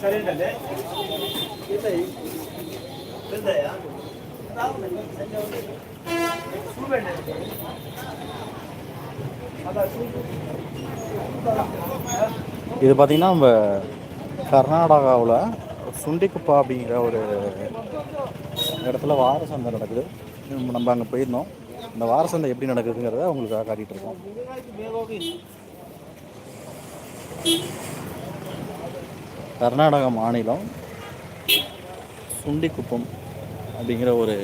సరేనండి పెద్దయా చూడండి అదా చూడు இது பார்த்திங்கன்னா நம்ம கர்நாடகாவில் சுண்டிக்குப்பா அப்படிங்கிற ஒரு இடத்துல வார சந்தை நடக்குது நம்ம- நம்ம அங்கே போயிருந்தோம். இந்த வார சந்தை எப்படி நடக்குதுங்கிறத உங்களுக்காக காட்டிகிட்டு இருக்கோம். கர்நாடகா மாநிலம் சுண்டிக்குப்பம் அப்படிங்கிற ஒரு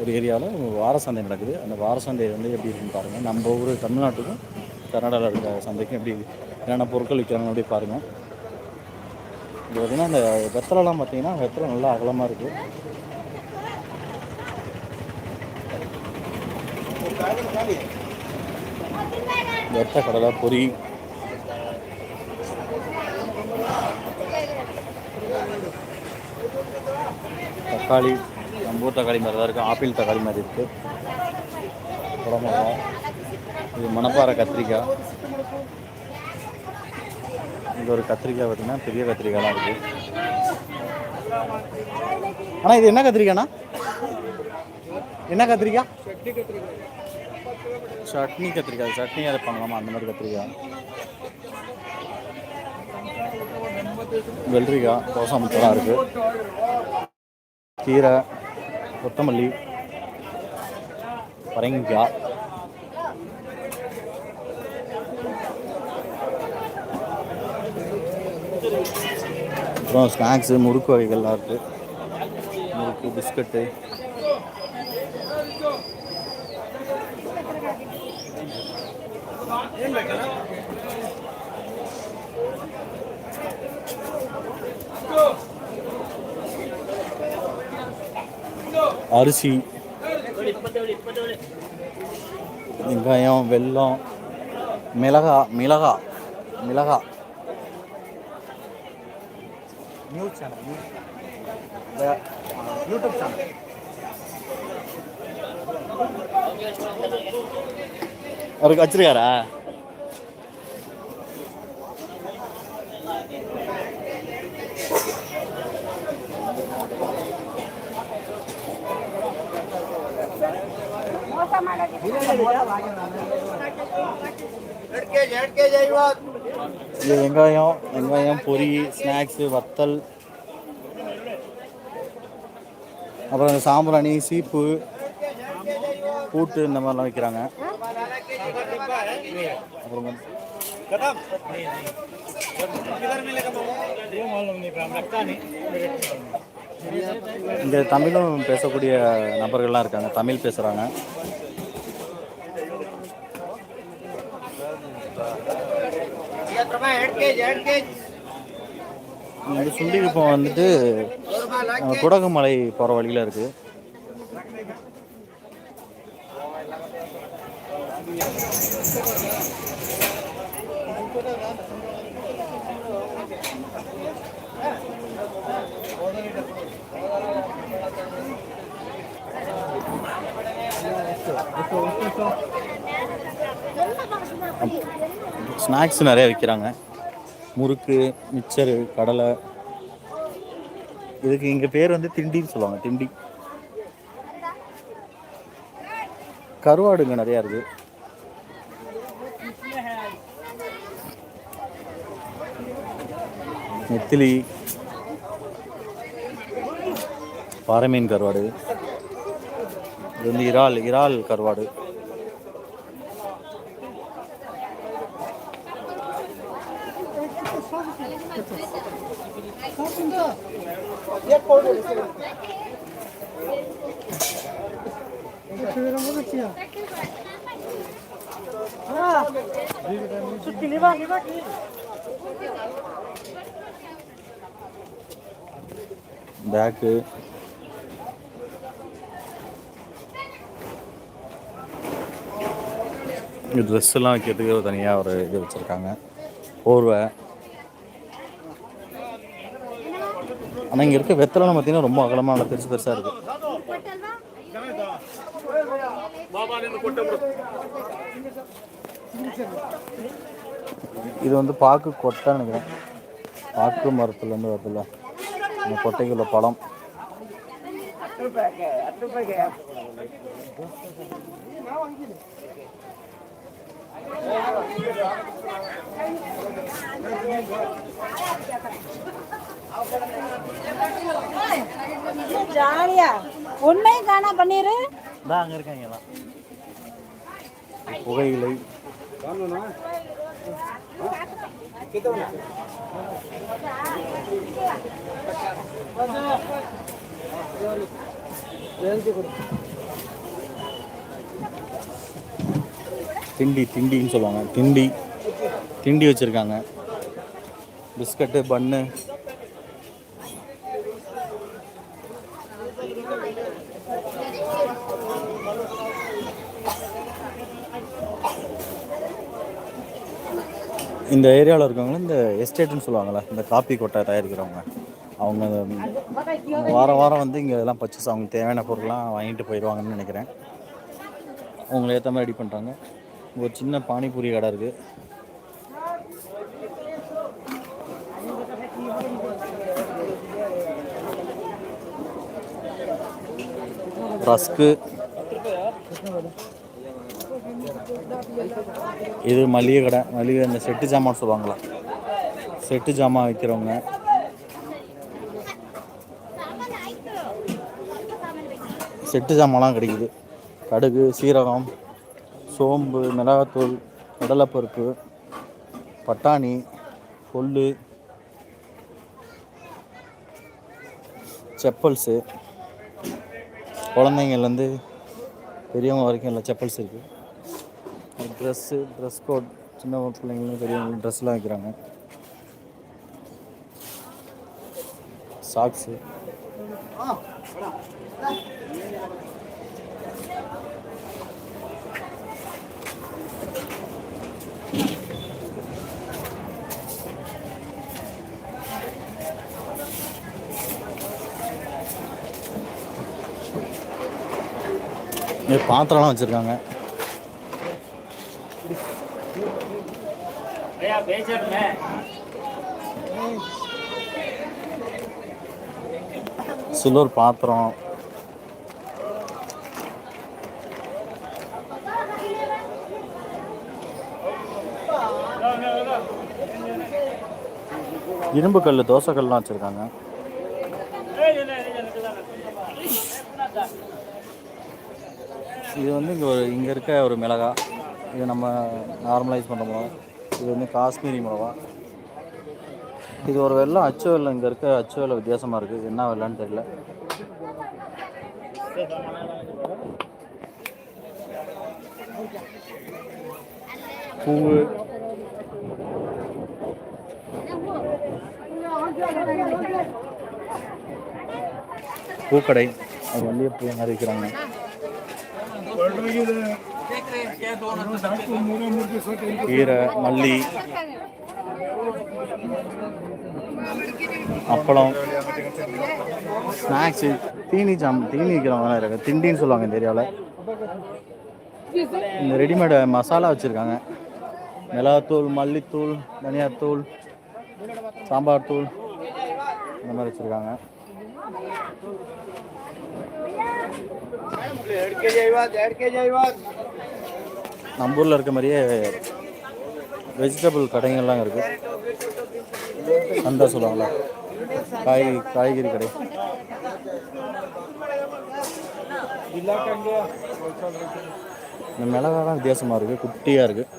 ஒரு ஏரியாவில் வார சந்தை நடக்குது. அந்த வார சந்தை வந்து எப்படி இருக்குன்னு பாருங்கள் நம்ம ஊர் தமிழ்நாட்டுக்கும் கர்நாடகாவில் இருக்க சந்தைக்கும் எப்படி என்னென்ன பொருட்கள் விற்கிறாங்க அப்படி பாருங்கள் இது பார்த்திங்கன்னா அந்த வெத்தலைலாம் பார்த்தீங்கன்னா வெத்தலை நல்லா அகலமாக இருக்குது வெத்த கடலை பொரி. தக்காளி நம்ம ஊர் தக்காளி மாதிரி தான் இருக்குது ஆப்பிள் தக்காளி மாதிரி இருக்குது குடமிளகா இது மணப்பாறை கத்திரிக்காய். இது ஒரு கத்திரிக்காய் பார்த்தீங்கன்னா பெரிய கத்திரிக்காய்லாம் இருக்குது ஆனால் இது என்ன கத்திரிக்காய்ண்ணா? என்ன கத்திரிக்காய்? சட்னி கத்திரிக்காய் சட்னி அரைப்பாங்களாமா அந்த மாதிரி கத்திரிக்காய். வெள்ளரிக்காய் தோசை இருக்குது கீரை கொத்தமல்லி பரங்கிக்காய். அப்புறம் ஸ்நாக்ஸு முறுக்கு வகைகள்லாம் இருக்குது முறுக்கு பிஸ்கட்டு. அரிசி வெங்காயம் வெல்லம் மிளகா மிளகா மிளகா. நியூஸ் சேனல் யூடியூப் சேனல் அவருக்கு வச்சிருக்காரா? இது வெங்காயம் வெங்காயம் பொரி ஸ்நாக்ஸு வத்தல். அப்புறம் இந்த சாம்பிராணி சீப்பு பூட்டு இந்த மாதிரிலாம் வைக்கிறாங்க. அப்புறம் இங்கே தமிழும் பேசக்கூடிய நபர்கள்லாம் இருக்காங்க. தமிழ் பேசுகிறாங்க இந்த சுண்டிகுப்பம் வந்துட்டு குடகுமலை போகிற வழியில் இருக்குது ஸ்நாக்ஸ் நிறைய விற்கிறாங்க முறுக்கு மிச்சரு கடலை. இதுக்கு இங்கே பேர் வந்து திண்டின்னு சொல்லுவாங்க திண்டி. கருவாடுங்க நிறையா இருக்கு. நெத்திலி. பாறை மீன் கருவாடு. இது வந்து இறால் இறால் கருவாடு. பேக்கு ட்ரெஸ் எல்லாம் வைக்கிறதுக்கு ஒரு தனியாக ஒரு இது வச்சுருக்காங்க. போர்வை. ஆனால் இங்கே இருக்க வெத்தலைன்னு பார்த்தீங்கன்னா ரொம்ப அகலமாக நல்லா பெருசு பெருசாக இருக்குது இது வந்து பாக்கு கொட்டைன்னு நினைக்கிறேன். பாக்கு மரத்துலேருந்து வருதுல்ல. இந்த கொட்டைக்குள்ள பழம். ஜாலியா. உண்மையும் காணா பண்ணிரு அங்கே இருக்காங்க புகையிலை. திண்டி திண்டின்னு சொல்லுவாங்க. திண்டி. திண்டி வச்சுருக்காங்க. பிஸ்கட்டு பன்னு இந்த ஏரியாவில் இருக்கவங்கள இந்த எஸ்டேட்டுன்னு சொல்லுவாங்கள்ல இந்த காப்பி கொட்டை தயாரிக்கிறவங்க. அவங்க வாரம் வாரம் வந்து இங்கே இதெல்லாம் பர்ச்சேஸ் அவங்களுக்கு தேவையான பொருள்லாம் வாங்கிட்டு போயிடுவாங்கன்னு நினைக்கிறேன். அவங்கள ஏற்ற மாதிரி ரெடி பண்ணுறாங்க ஒரு சின்ன பானிபூரி கடை இருக்குது ரஸ்க்கு இது மளிகை கடை. மளிகை இந்த செட்டு ஜாமான் சொல்லுவாங்களா? செட்டு ஜாமான் விற்கிறவங்க செட்டு ஜாமான்லாம் கிடைக்குது. கடுகு சீரகம் சோம்பு மிளகாத்தூள் கடலைப்பருப்பு பட்டாணி கொள்ளு செப்பல்ஸு. குழந்தைங்கள்லேருந்து பெரியவங்க வரைக்கும் எல்லா செப்பல்ஸ் இருக்குது ட்ரெஸ்ஸு ட்ரெஸ் கோட் சின்ன பிள்ளைங்களும் பெரியவங்களும் ட்ரெஸ்லாம் வைக்கிறாங்க. சாக்ஸு பாத்திரம்லாம் வச்சுருக்காங்க. சில்வர் பாத்திரம். இரும்பு கல் தோசை கல்லாம் வச்சுருக்காங்க. இது வந்து இங்கே ஒரு இங்கே இருக்க ஒரு மிளகா. இது நம்ம நார்மலைஸ் பண்ணுறோம் இது வந்து காஷ்மீரி மிளகா. இது ஒரு வெள்ளம் அச்சு வெள்ளம் இங்கே இருக்க. அச்சு வெள்ளம் வித்தியாசமாக இருக்குது என்ன வெள்ளம்னு தெரியல. பூவு பூக்கடை. அது வந்து எப்படி மாதிரி இருக்கிறாங்க கீரை மல்லி அப்பளம் ஸ்நாக்ஸு தீனி ஜாம் தீனி விற்கிறவங்க இருக்கு திண்டின்னு சொல்லுவாங்க இந்த ஏரியாவில் இந்த ரெடிமேடு மசாலா வச்சுருக்காங்க மிளகாத்தூள் மல்லித்தூள் தனியாத்தூள் சாம்பார் தூள் இந்த மாதிரி வச்சுருக்காங்க நம்ம ஊரில் இருக்க மாதிரியே வெஜிடபிள் கடைங்கள்லாம் இருக்குது அந்த சொல்லுவாங்களா காய் காய்கறி கடை. இந்த மிளகாலாம் வித்தியாசமாக இருக்குது குட்டியாக இருக்குது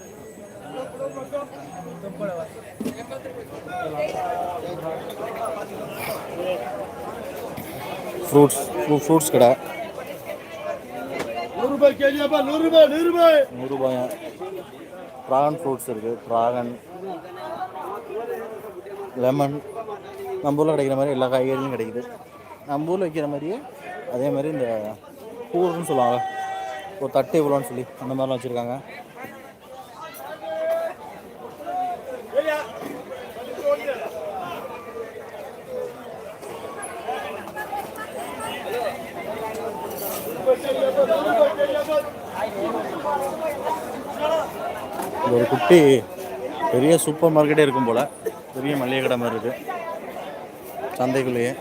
ஃப்ரூட்ஸ் ஃப்ரூட்ஸ் கடை. கேஜியாப்பா நூறு ரூபாய் நூறுரூபாயா ட்ராகன் ஃப்ரூட்ஸ் இருக்குது ட்ராகன் லெமன் நம்ம ஊரில் கிடைக்கிற மாதிரி எல்லா காய்கறியும் கிடைக்குது. நம்ம ஊரில் வைக்கிற மாதிரியே அதே மாதிரி இந்த பூர்னு சொல்லுவாங்க. ஒரு தட்டு இவ்வளோன்னு சொல்லி அந்த மாதிரிலாம் வச்சுருக்காங்க. ஒரு குட்டி பெரிய சூப்பர் மார்க்கெட்டே இருக்கும் போல். பெரிய மளிகை கடை மாதிரி இருக்குது சந்தைக்குள்ளேயே.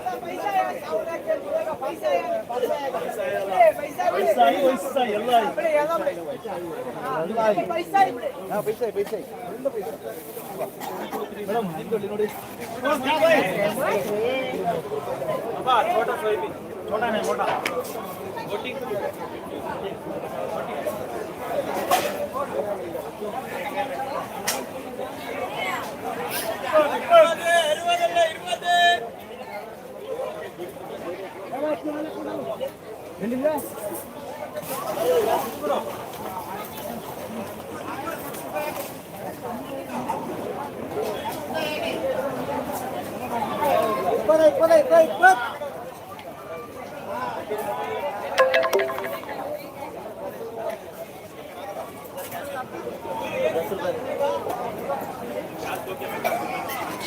ఇప్పదా ఇప్పదా Gracias.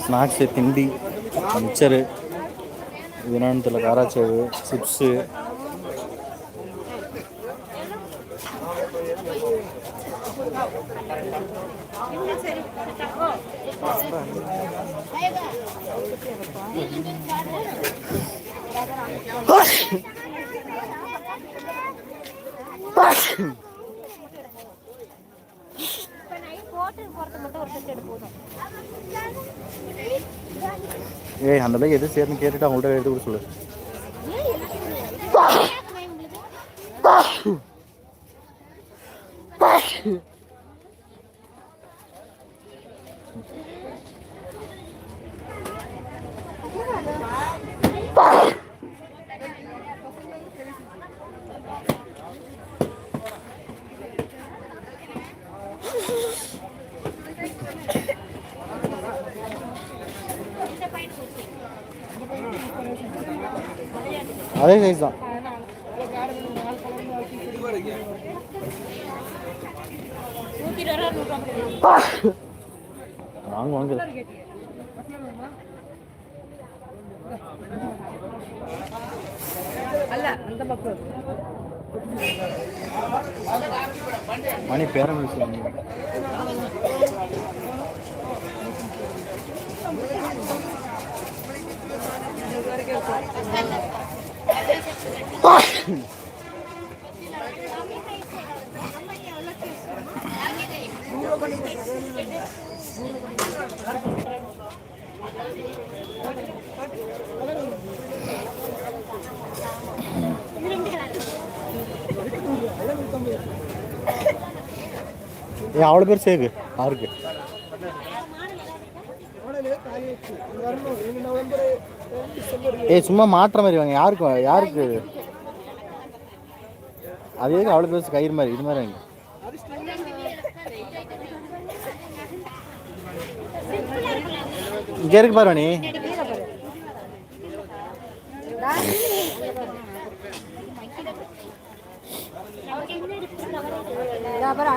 ஸ்நாக்ஸு திண்டி மிக்சரு இது என்னன்னு தெரியல காராச்சேவு சிப்ஸு. போட்டு போறது மட்டும் ஒரு செட் எடுப்போம் ஏய் அந்த பைக் எது சேர்ந்து கேட்டுட்டு அவங்கள்ட்ட எடுத்து கொடுக்க சொல்லு Thank you. அதே சைஸ் தான். வாங்க வாங்க மணி பேரம் ஏ அவ்வளோ பேர் சேகு யாருக்கு? ஏய் சும்மா மாற்ற மாதிரி வாங்க. யாருக்கு யாருக்கு? அது எதுக்கு அவ்வளோ பேர் கயிறு மாதிரி இது மாதிரி வாங்க. இங்கே இருக்கு பாரு நீ அப்புறம்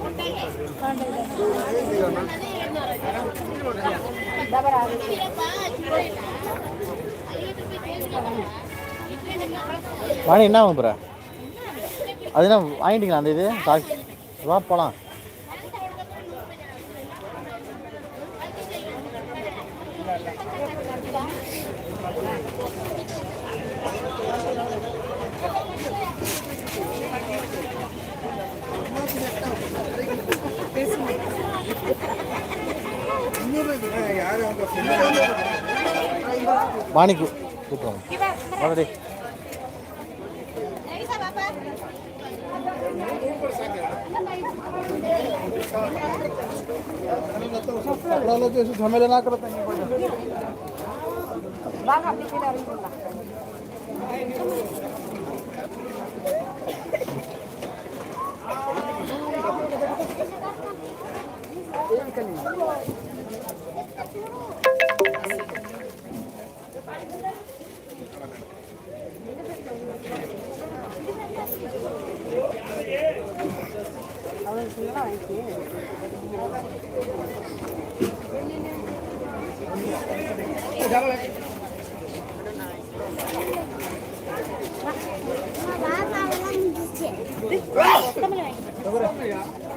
அது வாணி என்ன ஆகும் போகிற அது என்ன வாங்கிட்டீங்களா அந்த இது? வா போகலாம் வாணி கூ- கூப்பிடுவாங்க வாடா झमेला ना करत नाही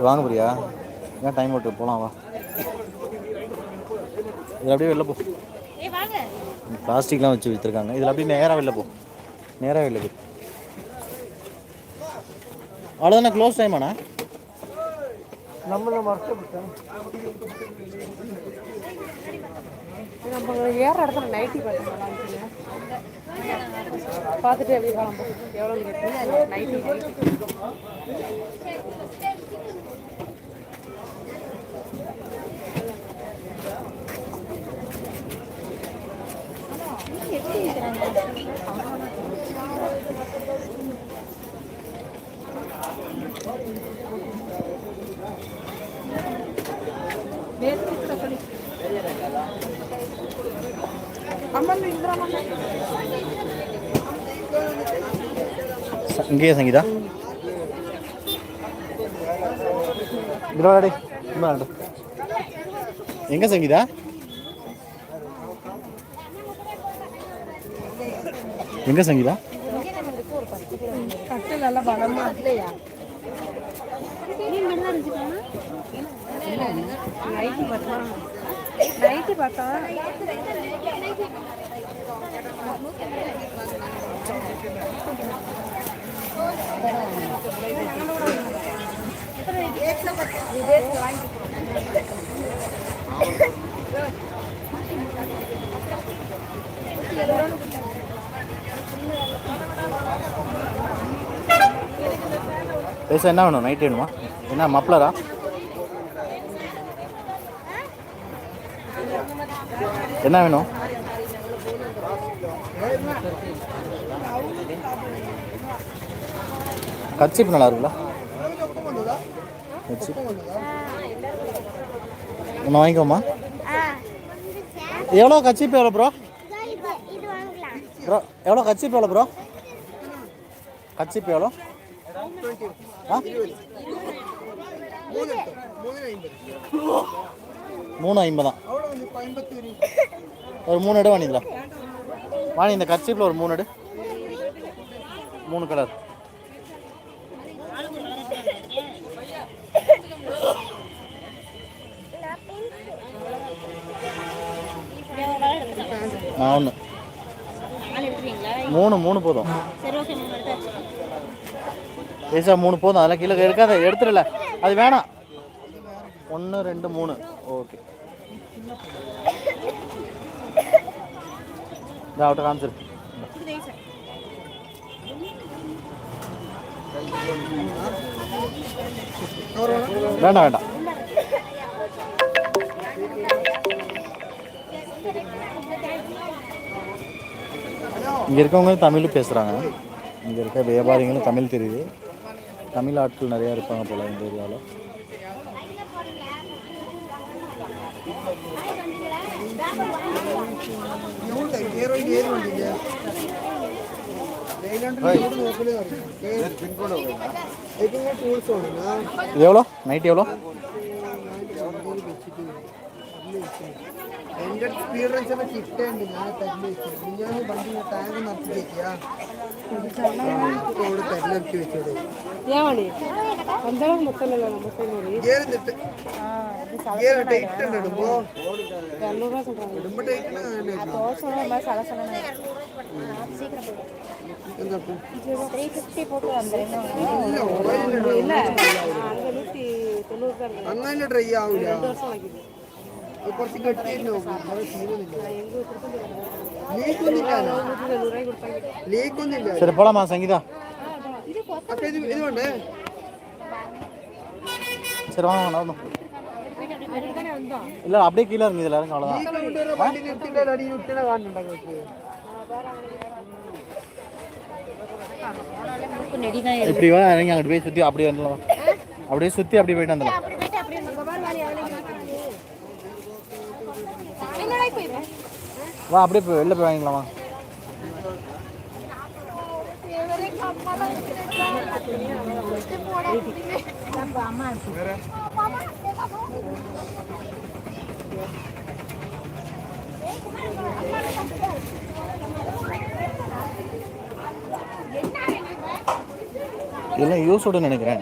வாங்க பிரியா. ஏன் டைம் விட்டு போகலாம் வா. இதில் அப்படியே வெளில போ. ஏய் வாங்க. பிளாஸ்டிக்லாம் வச்சு விற்றுருக்காங்க இதில் அப்படியே நேராக வெளில போ. நேராக வெளில போ. அவ்வளோதானே க்ளோஸ் டைம் ஆனா? நம்மள மறக்கப்பட்டேன் நம்ம ஏற இடத்துல நைட்டி பார்த்துட்டு எப்படி கிளம்பும் எவ்வளோ கேட்டு நைட்டி நைட்டி இங்கேயே சங்கீதா? விளையாடு எங்கே சங்கீதா? எங்கே சங்கீதா? கட்டு நல்லா பலமா இல்லையா நைட்டி பார்த்தா. நைட்டி பார்த்தா? பேச என்ன வேணும்? நைட் வேணுமா? என்ன மப்ளரா என்ன வேணும்? கட்சிப்பு நல்லா இருக்குல்ல ஒன்று வாங்கிக்கோமா? எவ்வளோ கட்சிப்பு எவ்வளோ ப்ரோ? ப்ரோ எவ்வளோ கட்சிப்பு எவ்வளோ ப்ரோ? கட்சிப்பு எவ்வளோ? மூணு ஐம்பதான் ஒரு மூணு இடம் வாங்கிக்கலாம் வாணி இந்த கச்சிப்பில் ஒரு மூணு எடு. மூணு கலர் நான் ஒன்று. மூணு மூணு போதும். பேசா மூணு போதும். அதெல்லாம் கீழே இருக்காது எடுத்துடல அது வேணாம். ஒன்று ரெண்டு மூணு. ஓகே. இந்த அவட்ட காமிச்சிரு. வேண்டாம் வேண்டாம். இங்கே இருக்கவங்க தமிழ் பேசுகிறாங்க இங்கே இருக்க வியாபாரிகளும் தமிழ் தெரியுது. தமிழ் ஆட்கள் நிறையா இருப்பாங்க போல் இந்த ஏரியாவில். எவ்வளோ? நைட் எவ்வளோ? എൻ്റെ എക്സ്പീരിയൻസ് ഒക്കെ കിട്ടേണ്ടി ഞാൻ തല്ലിച്ചു നിങ്ങൾ വണ്ടി ടാങ്ക് നടത്തിച്ചേക്കിയാ കൂടെ തല്ലൊക്കെ വെച്ചത് ഇടുമ്പോ ഇടുമ്പോ അങ്ങനെ ട്രൈ ആവില്ല കുറച്ച് കെട്ടിയിട്ട് നോക്കും അത് തീരുന്നില്ല எங்கள் திருப்பதி ലീക്ക് ഒന്നുമില്ല நூற்றி தொண்ணூறுரூவாய்க்கு கொடுத்தாங்க ലീക്ക് ഒന്നുമില്ല சரி போகலாமா சங்கீதா അപ്പൊ ഇത് ഇത് വേണ്ടേ சரி வாங்க வாங்க நடந்தோம் இல்லை அப்படியே கீழே இறங்கி இதில் இறங்க அவ்வளோதான் ലീക്ക് കൊണ്ടുവരുന്ന വണ്ടി നിർത്തിൻ്റെ അടി നിർത്തിനെ കാണുന്നുണ്ടോ നിങ്ങൾക്ക് நெடிதான் இப்படி வா இறங்கி அங்கிட்டு போய் சுற்றி அப்படியே வந்துடலாம் அப்படியே சுற்றி அப்படியே போயிட்டு வந்துடலாம் வா அப்படியே போய் வெளில போய் வாங்கிக்கலாமா இதெல்லாம் யூஸோட நினைக்கிறேன்.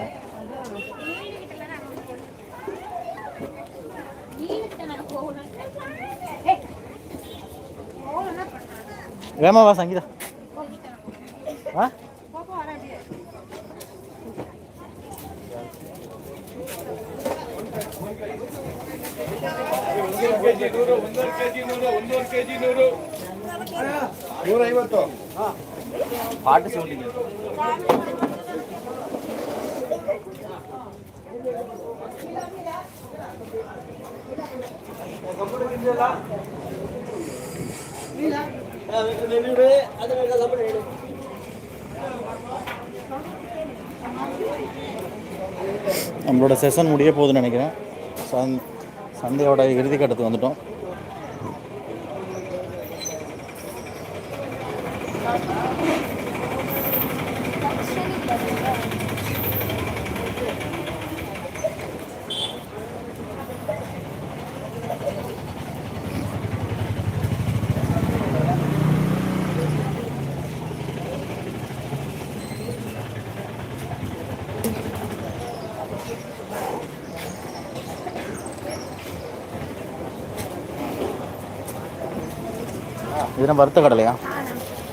வேமா வா சங்கீதா வா பாட்டு சொல்லிங்க நம்மளோட செஷன் முடிய போகுதுன்னு நினைக்கிறேன். சந் சந்தையோட இறுதி கட்டத்துக்கு வந்துட்டோம். இது நம்ம வறுத்த கடலையா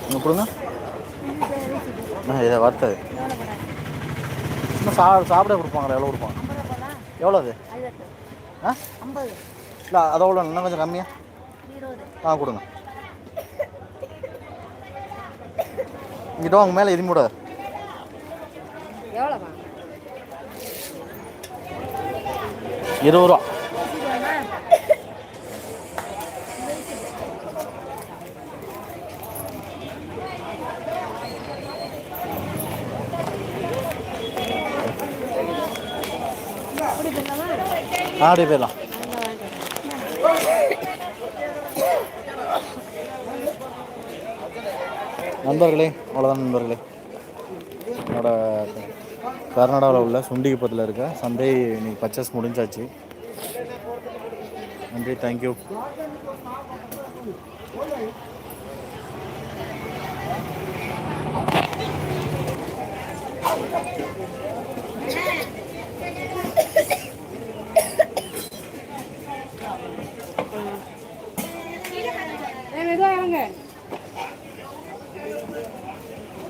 இங்கே கொடுங்க இதை வறுத்தது இன்னும் சா சாப்பிட கொடுப்பாங்களா எவ்வளோ கொடுப்பாங்க எவ்வளோ அது ஆ இல்லை அது எவ்வளோ இன்னும் கொஞ்சம் கம்மியா இருபது ஆ கொடுங்க இங்கிட்ட உங்கள் மேலே கூட எவ்வளோவா இருபது ரூபா ஆ அப்படியே போயிடலாம் நண்பர்களே அவ்வளோதான் நண்பர்களே. என்னோட கர்நாடகாவில் உள்ள சுண்டிகுப்பத்தில் இருக்க சந்தை இன்னைக்கு பர்ச்சேஸ் முடிஞ்சாச்சு. நன்றி தேங்க்யூ